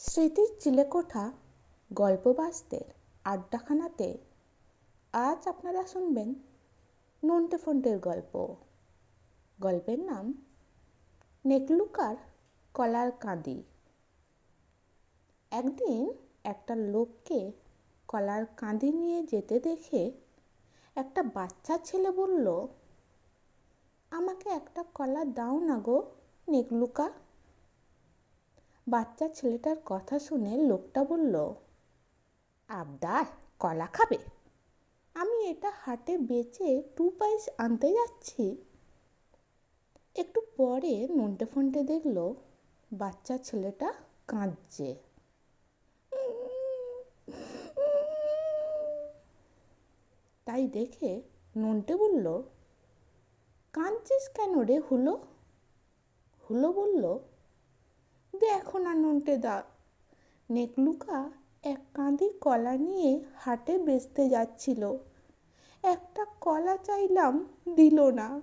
স্মৃতির চিলেকোঠা গল্পবাসদের আড্ডাখানাতে, আজ আপনারা শুনবেন নন্টে ফন্টের গল্প। গল্পের নাম, নেকলুকার কলার কাঁদি। একদিন একটা লোককে কলার কাঁদি নিয়ে যেতে দেখে একটা বাচ্চা ছেলে বলল, আমাকে একটা কলা দাও না গো, নেকলুকা। বাচ্চা ছেলেটার কথা শুনে লোকটা বলল, আবদার, কলা খাবে। আমি এটা হাটে বেচে টু পাইস আনতে যাচ্ছি। একটু পরে নন্টে ফন্টে দেখল বাচ্চা ছেলেটা কাঁদছে। তাই দেখে নন্টে বলল, কাঁদছিস কেন রে হুলো? হুলো বলল দেখো আর নন্টে দা? নেকলুকা এক কাঁদি কলা নিয়ে হাটে বেচতে যাচ্ছিল। একটা কলা চাইলাম, দিল না।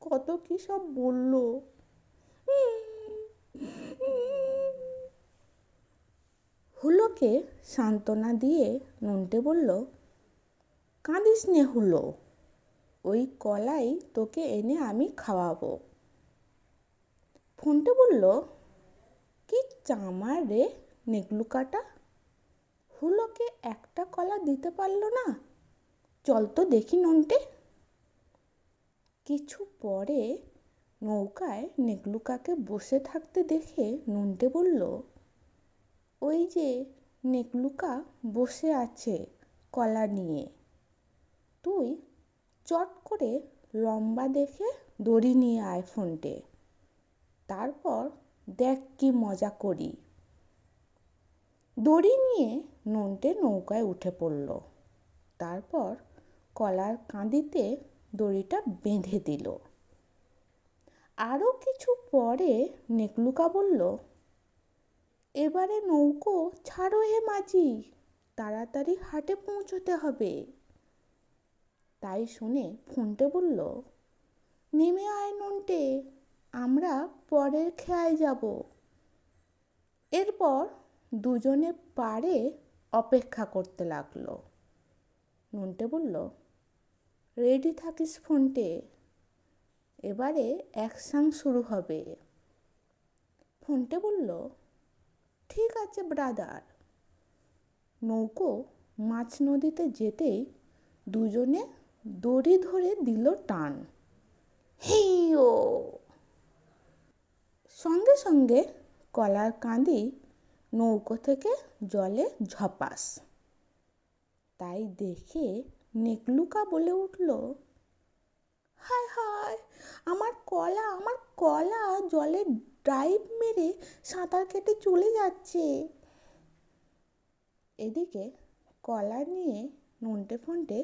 কত কী সব বলল। হুলোকে সান্ত্বনা দিয়ে নন্টে বলল, কাঁদিস নে হুলো, ওই কলাই তোকে এনে আমি খাওয়াবো। ফোনটে বলল কি চামার রে নেকলুকাটা হুলোকে একটা কলা দিতে পারল না। চল তো দেখি নন্টে। কিছু পরে নৌকায় নেকলুকাকে বসে থাকতে দেখে নন্টে বলল, ওই যে নেকলুকা বসে আছে কলা নিয়ে। তুই চট করে লম্বা দেখে দড়ি নিয়ে আয় ফোনটে। তারপর দেখ কি মজা করি। দড়ি নিয়ে নন্টে নৌকায় উঠে পড়ল। তারপর কলার কাঁদিতে দড়িটা বেঁধে দিল। আরও কিছু পরে নেকলুকা বলল, এবারে নৌকো ছাড়ো হে মাঝি, তাড়াতাড়ি হাটে পৌঁছতে হবে। তাই শুনে ফোনটে বলল, নেমে আয় নন্টে। আমরা পরের খেয়ায় যাব। এরপর দুজনে পারে অপেক্ষা করতে লাগল। নন্টে বলল, রেডি থাকিস ফোনটে। এবারে অ্যাকশান শুরু হবে। ফোনটে বলল, ঠিক আছে ব্রাদার। নৌকো মাছ নদীতে যেতেই দুজনে দড়ি ধরে দিল টান। হেইও সঙ্গে সঙ্গে কলার কাঁদি নৌকো থেকে জলে ঝপাস। তাই দেখে নেকলুকা বলে উঠল, হায় হায়, আমার কলা আমার কলা জলে ড্রাইভ মেরে সাঁতার কেটে চলে যাচ্ছে। এদিকে কলা নিয়ে নন্টে ফন্টে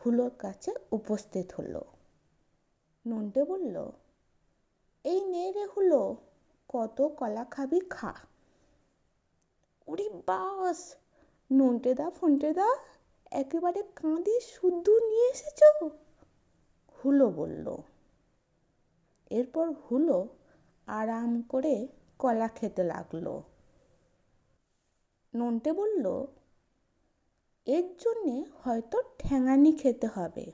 হুলোর কাছে উপস্থিত হলো। নন্টে বলল, এই নে রে হুলো কত কলা খাবি খা। ওরে বাস, নন্টে দা ফন্টে দা, একেবারে কাঁদি শুদ্ধ নিয়ে এসেছ? হুলো বলল। এরপর হুলো আরাম করে কলা খেতে লাগল। নন্টে বলল, এর জন্যে হয়তো ঠ্যাঙানি খেতে হবে।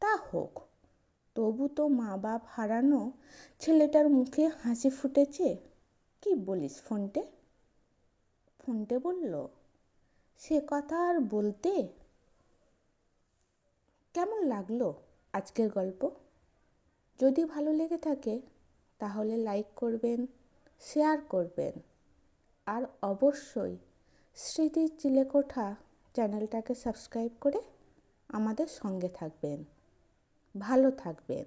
তা হোক তবু তো মা বাপ হারানো ছেলেটার মুখে হাসি ফুটেছে। কি বলিস ফোনটে? ফোনটে বলল, সে কথা আর বলতে কেমন লাগল আজকের গল্প? যদি ভালো লেগে থাকে, তাহলে লাইক করবেন, শেয়ার করবেন। আর অবশ্যই স্মৃতির চিলেকোঠা চ্যানেলটাকে সাবস্ক্রাইব করে আমাদের সঙ্গে থাকবেন। ভালো থাকবেন।